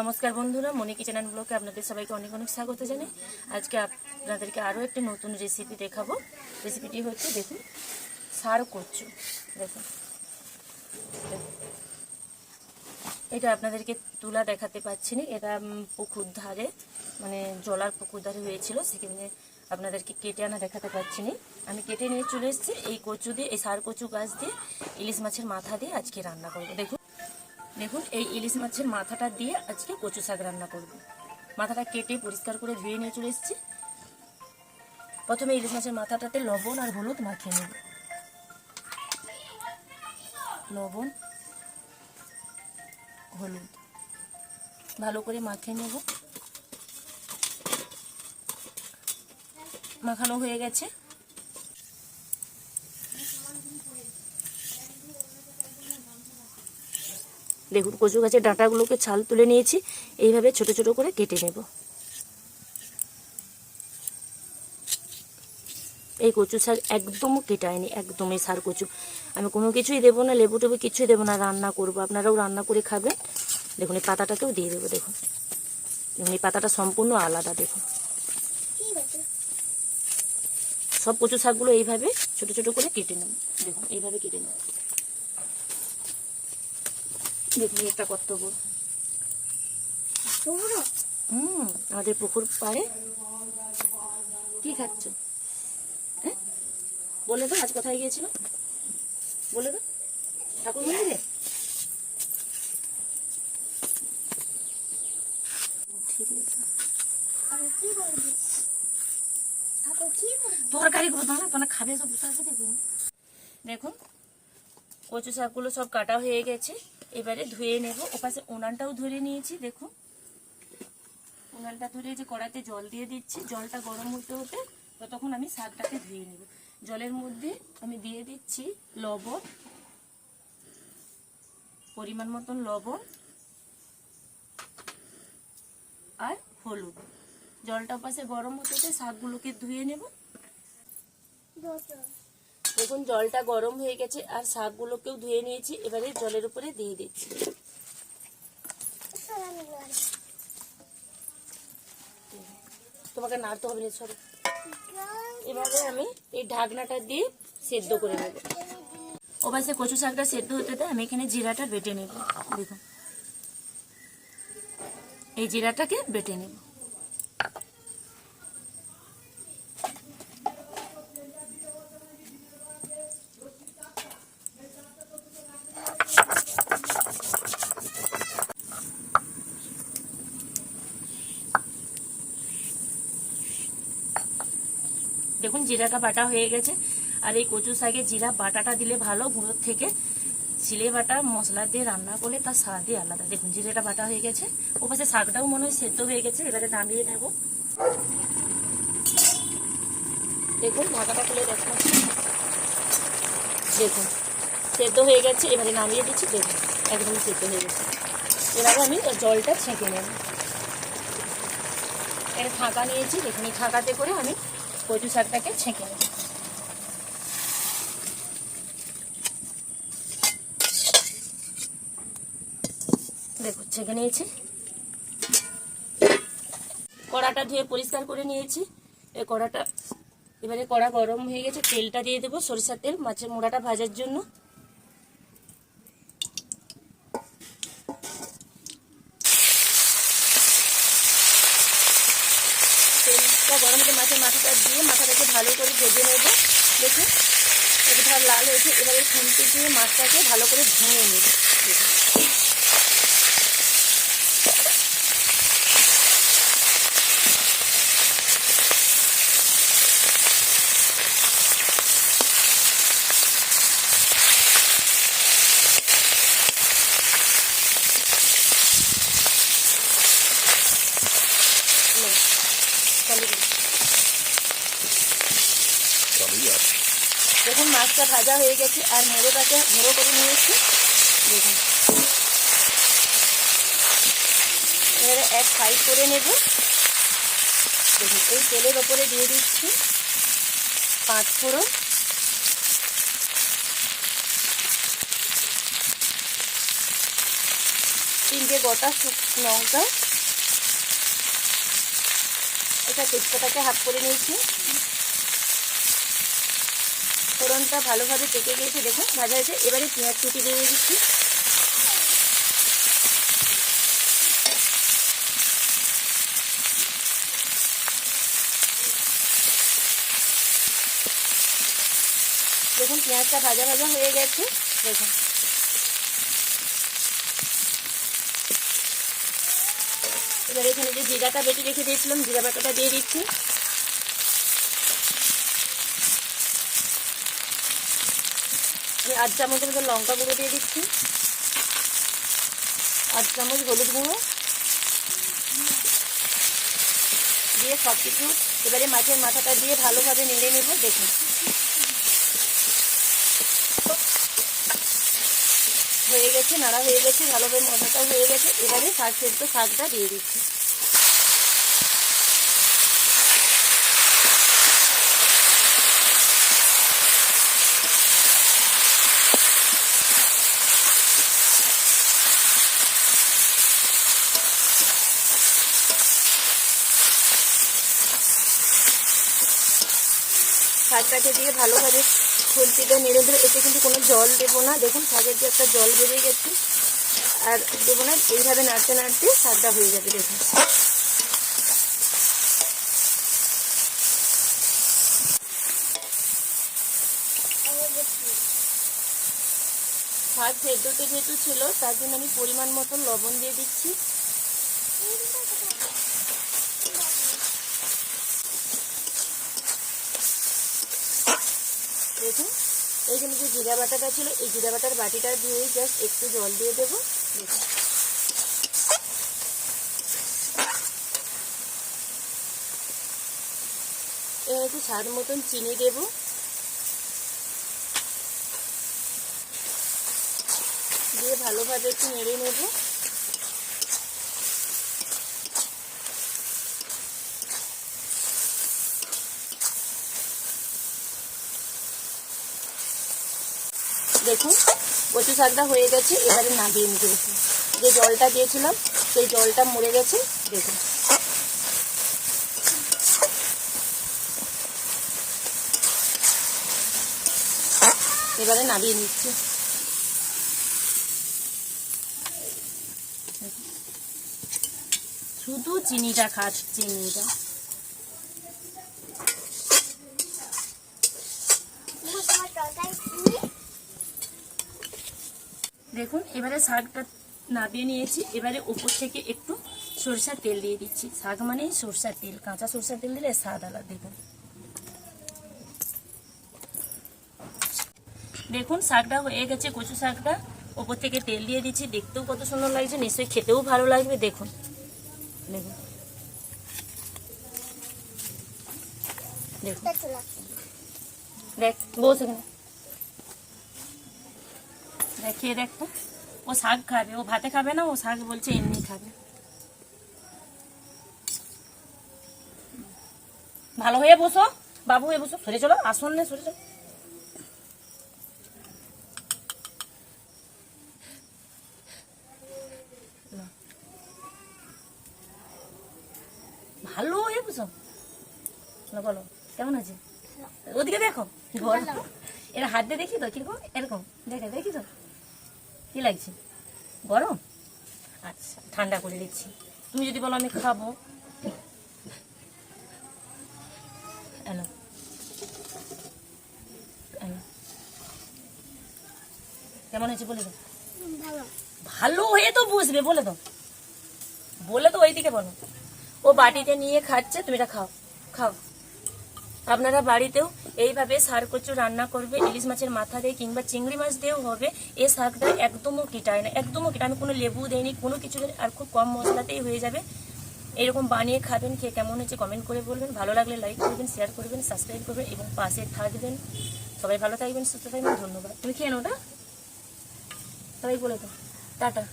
নমস্কার বন্ধুরা, মনি kitchen and আপনাদের সবাইকে অনেক অনেক স্বাগত জানাই। আজকে আপনাদেরকে আরও একটি নতুন রেসিপি দেখাবো। রেসিপিটি হচ্ছে, দেখুন, সার কচু। দেখুন। দেখুন। এটা আপনাদেরকে তুলা দেখাতে পাচ্ছি না। এটা পুকুর ধারে মানে জলার পুকুর ধারে হয়েছিল, সেখানে আপনাদেরকে কেটে আনা দেখাতে পাচ্ছি না। আমি কেটে নিয়ে চলে এসেছি। এই কচু দিয়ে, এই সার কচু গাছ দিয়ে, ইলিশ মাছের মাথা দিয়ে আজকে রান্না করব। দেখুন। দেখুন, এই ইলিশ মাছের মাথাটা দিয়ে আজকে কচু শাক রান্না করব। মাথাটা কেটে পরিষ্কার করে ধুয়ে নিয়ে চলে এসেছি। প্রথমে ইলিশ মাছের মাথাটাতে লবণ আর হলুদ মাখিয়ে নেব। লবণ, হলুদ, ভালো করে মাখিয়ে নেব। মাখানো হয়ে গেছে। দেখুন কচু গাছের ডাঁটাগুলোকে ছাল তুলে নিয়েছি। এইভাবে ছোট ছোট করে কেটে নেব। এই কচু শাক একদম কেটায়নি একদম এই সার কচু। আমি কোনো কিছুই দেবো না, লেবু টেবু কিছুই দেবো না, রান্না করব। আপনারাও রান্না করে খাবেন। দেখুন, এই পাতাটাকেও দিয়ে দেবো, দেখুন। দেখুন, এই পাতাটা সম্পূর্ণ আলাদা, দেখুন। সব কচু শাকগুলো এইভাবে ছোট ছোট করে কেটে নেব। দেখুন, এইভাবে কেটে নেব। দেখুন এটা কত বড়। হুম আমাদের পুকুর পাড়ে। কি খাচ্ছ? হ্যাঁ? বলে তো আজ কোথায় গিয়েছিল? বলে তো ঠাকুর মন্দিরে? ঠিক আছে তরকারি করব না তোমরা খাবে সব বসে আছে দেখুন। দেখুন কচু শাকগুলো সব কাটা হয়ে গেছে। এবারে ধুয়ে নেব। ওপাশে উনানটাও ধরে নিয়েছি, দেখুন। উনানটা ধরে যে কড়াইতে জল দিয়ে দিচ্ছি। জলটা গরম হতে হতে ততক্ষণ আমি শাকটাকে ধুয়ে নেব। জলের মধ্যে আমি দিয়ে দিচ্ছি লবণ, পরিমাণ মতন লবণ আর হলুদ। জলটা পাশে গরম হতে হতে শাকগুলোকে ধুয়ে নেব। দেখুন, জলটা গরম হয়ে গেছে আর শাকগুলোকেও ধুয়ে নিয়েছি। এবারে জলের উপরে দিয়ে দিচ্ছি। তোমাকে নাড়তে হবে না, সরো। এভাবে আমি এই ঢাকনাটা দিয়ে সেদ্ধ করে নেব। ও পাশে কচু শাকটা সেদ্ধ হতে আমি এখানে জিরাটা বেটে নেব। দেখুন। এই জিরাটাকে বেটে নেব। দেখুন জিরাটা বাটা হয়ে গেছে। আর এই কচু শাকে জিরা বাটাটা দিলে ভালো, গুঁড়োর থেকে। সিলে বাটা মশলা দিয়ে রান্না করলে তার স্বাদই আলাদা। দেখুন জিরাটা বাটা হয়ে গেছে। ও পাশে শাকটাও মনে হয় সেদ্ধ হয়ে গেছে, এবারে নামিয়ে নেব। দেখুন ঢাকাটা খুলে দেখুন। দেখুন, সেদ্ধ হয়ে গেছে, এবারে নামিয়ে দিচ্ছি। দেখুন, একদম সেদ্ধ হয়ে গেছে। এবারে আমি জলটা ছেঁকে নেব। এর ফাঁকা নিয়েছি দেখুন এই ফাঁকাতে করে আমি কচু শাকটাকে ছেঁকে নেব। দেখুন ছেঁকে নিয়েছি। কড়াটা ধুয়ে পরিষ্কার করে নিয়েছি। এই কড়াটা, এবারে কড়া গরম হয়ে গেছে, তেলটা দিয়ে দেবো। সরিষার তেল, মাছের মোড়াটা ভাজার জন্য। তেলটা গরম করে মাছের মাথাটা দিয়ে মাথাটাকে ভালো করে ভেজে নেবে। দেখুন এটা লাল হয়েছে। এবারে খুন্তি দিয়ে মাছটাকে ভালো করে ভেঙে নেব। দেখুন নে, চালু করুন। দেখুন, মাছটা ভাজা হয়ে গেছে আর মোড়োটাকে মোড়ো করে নিয়েছি দেখুন। এবারে এক সাইড করে নেব। দেখুন, এই তেলের ওপরে দিয়ে দিচ্ছি পাঁচ ফোড়ন। তিনটে গোটা লঙ্কা। এটা তেজপাতাকে হাফ করে নিয়েছি। ফোড়নটা ভালোভাবে পেকে গিয়েছে দেখুন, ভাজা হয়েছে। এবারে পেঁয়াজ কুচি দিয়ে দিচ্ছি। দেখুন, পেঁয়াজটা ভাজা ভাজা হয়ে গেছে। দেখুন। এবার এখানে যে জিরাটা বেটে রেখে দিয়েছিলাম, জিরা বাটাটা দিয়ে দিচ্ছি। আট চামচের মতো লঙ্কা গুঁড়ো দিয়ে দিচ্ছি। আট চামচ হলুদ গুঁড়ো। দিয়ে সব কিছু এবারে মাছের মাথাটা দিয়ে ভালোভাবে নেড়ে নেব, দেখুন। হয়ে গেছে, নাড়া হয়ে গেছে, ভালোভাবে মশলাটাও হয়ে গেছে। এবারে শাক, সেদ্ধ শাকটা দিয়ে দিচ্ছি। শাকটাকে দিয়ে ভালোভাবে খুন্তিটা নেড়ে দেবে এতে কিন্তু কোনো জল দেবো না। দেখুন শাকের যে একটা জল বেরিয়ে গেছে। আর দেবো না, এইভাবে নাড়তে নাড়তে শাকটা হয়ে যাবে, দেখুন। শাক সেদ্ধতে যেহেতু ছিল, তার জন্য আমি পরিমাণ মতন লবণ দিয়ে দিচ্ছি। দেখুন। এইখানে যে জিরা বাটাটা ছিল, এই জিরা বাটার বাটিটা দিয়ে জাস্ট একটু জল দিয়ে দেবো। দেখুন এবার একটু স্বাদ মতন চিনি দেবো। দিয়ে ভালোভাবে একটু নেড়ে নেব। দেখুন, কচু শাকটা হয়ে গেছে, এবারে নামিয়ে নিতে দেখুন। যে জলটা দিয়েছিলাম, সেই জলটা মরে গেছে, দেখুন। এবারে নামিয়ে নিচ্ছি। শুধু চিনিটা খাচ্ছি, চিনিটা। দেখুন, এবারে শাকটা নাবিয়ে নিয়েছি। এবারে উপর থেকে একটু সরষার তেল দিয়ে দিচ্ছি। শাক মানেই সরষার তেল, কাঁচা সরষার তেল দিলে স্বাদ আলাদা, দেখুন। দেখুন, শাকটা হয়ে গেছে, কচু শাকটা। ওপর থেকে তেল দিয়ে দিচ্ছি। দেখতেও কত সুন্দর লাগছে, নিশ্চয়ই খেতেও ভালো লাগবে, দেখুন। দেখুন। দেখ, বস খেয়ে দেখ। ও শাক খাবে ও ভাতে খাবে না ও শাক বলছে এমনি খাবে। ভালো হয়ে বসো বাবু হয়ে বসো সরে চলো আসন নে সরে চলো। ভালো হয়ে বসো। বলো কেমন আছে? ওদিকে দেখো এরা হাত দিয়ে দেখি তো কীরকম? এরকম দেখে দেখি তো? কি লাগছে? গরম? আচ্ছা ঠান্ডা করে দিচ্ছি। তুমি যদি বলো আমি খাব। কেমন হয়েছে বলে ভালো হয়ে তো বুঝবে বলে দাও। বলে তো ওইদিকে বলো। ও বাটিতে নিয়ে খাচ্ছে, তুমি এটা খাও। খাও। আপনারা বাড়িতেও এইভাবে সার কচু রান্না করবে, ইলিশ মাছের মাথা দিয়ে কিংবা চিংড়ি মাছ দিয়েও হবে। এই শাকটা একদমও কিটায় না, একদমও কিটায় আমি কোনো লেবু দেয়নি কোনো কিছু আর খুব কম মশলাতেই হয়ে যাবে। এরকম বানিয়ে খাবেন, খেয়ে কেমন হয়েছে কমেন্ট করে বলবেন। ভালো লাগলে লাইক করবেন শেয়ার করবেন সাবস্ক্রাইব করবেন এবং পাশে থাকবেন। সবাই ভালো থাকবেন, সুস্থ থাকবেন, ধন্যবাদ। তুমি খেয়ে ওটা। সবাই বলে দাও। টাটা।